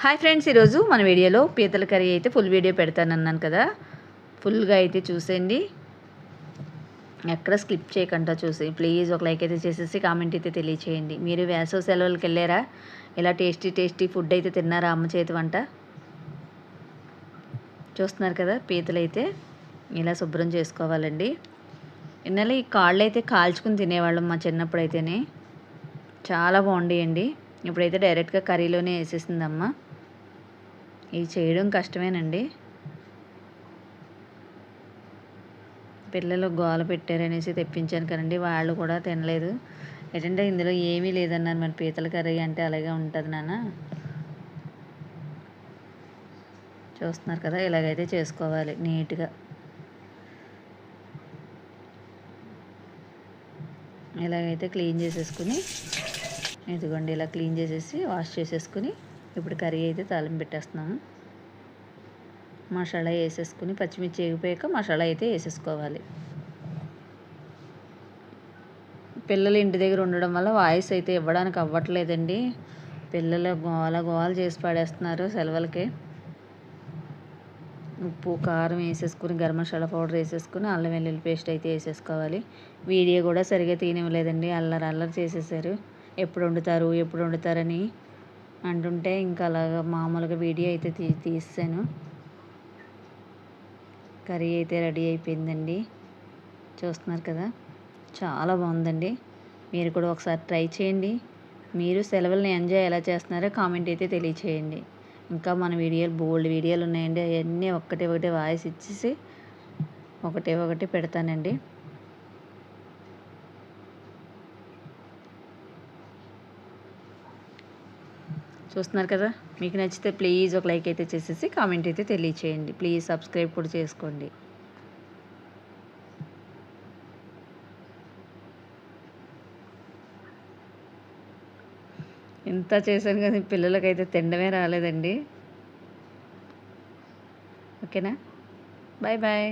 Hi friends ఈరోజు మన వీడియోలో పీతల కర్రీ అయితే ఫుల్ వీడియో పెడతానన్నాను కదా. ఫుల్గా అయితే చూసేయండి. ఎక్కడ స్కిప్ చేయకుండా చూసి ప్లీజ్ ఒక లైక్ అయితే చేసేసి కామెంట్ అయితే తెలియచేయండి. మీరు వేసవ సెలవులకు వెళ్ళారా? ఇలా టేస్టీ టేస్టీ ఫుడ్ అయితే తిన్నారా అమ్మ చేతి వంట? చూస్తున్నారు కదా పీతలు అయితే ఇలా శుభ్రం చేసుకోవాలండి. ఇన్నెల ఈ కాళ్ళు అయితే కాల్చుకుని తినేవాళ్ళం మా చిన్నప్పుడు అయితేనే. చాలా బాగుండేయండి. ఇప్పుడైతే డైరెక్ట్గా కర్రీలోనే వేసేసిందమ్మా ఇది చేయడం కష్టమేనండి. పిల్లలు గోల పెట్టారనేసి తెప్పించాను కదండి వాళ్ళు కూడా తినలేదు. ఏంటంటే ఇందులో ఏమీ లేదన్నారు మరి పీతల కర్రీ అంటే అలాగే ఉంటుంది నాన్న. చూస్తున్నారు కదా ఇలాగైతే చేసుకోవాలి నీట్గా. ఇలాగైతే క్లీన్ చేసేసుకుని ఇదిగోండి ఇలా క్లీన్ చేసేసి వాష్ చేసేసుకుని ఇప్పుడు కర్రీ అయితే తాలింపు పెట్టేస్తున్నాము. మసాలా వేసేసుకుని పచ్చిమిర్చి ఎగిపోయాక మసాలా అయితే వేసేసుకోవాలి. పిల్లలు ఇంటి దగ్గర ఉండడం వల్ల వాయిస్ అయితే ఇవ్వడానికి అవ్వట్లేదండి. పిల్లలు గోల గోల చేసి పడేస్తున్నారు సెలవులకి. ఉప్పు కారం వేసేసుకుని గరం మసాలా పౌడర్ వేసేసుకుని అల్లం వెల్లుల్లి పేస్ట్ అయితే వేసేసుకోవాలి. వీడియో కూడా సరిగా తీయనివ్వలేదండి. అల్లరి అల్లరి చేసేసారు. ఎప్పుడు వండుతారు ఎప్పుడు వండుతారని. అంటుంటే ఇంకా అలాగా మామూలుగా వీడియో అయితే తీ తీసాను కర్రీ అయితే రెడీ అయిపోయిందండి. చూస్తున్నారు కదా చాలా బాగుందండి. మీరు కూడా ఒకసారి ట్రై చేయండి. మీరు సెలవులను ఎంజాయ్ ఎలా చేస్తున్నారో కామెంట్ అయితే తెలియచేయండి. ఇంకా మన వీడియోలు బోల్డ్ వీడియోలు ఉన్నాయండి. అవన్నీ ఒక్కటి ఒకటి వాయిస్ ఇచ్చేసి ఒకటి ఒకటి పెడతానండి. చూస్తున్నారు కదా? మీకు నచ్చితే ప్లీజ్ ఒక లైక్ అయితే చేసేసి కామెంట్ అయితే తెలియచేయండి. ప్లీజ్ సబ్స్క్రైబ్ కూడా చేసుకోండి. ఇంత చేశాను కానీ పిల్లలకైతే తినడమే రాలేదండి. ఓకేనా? Bye bye.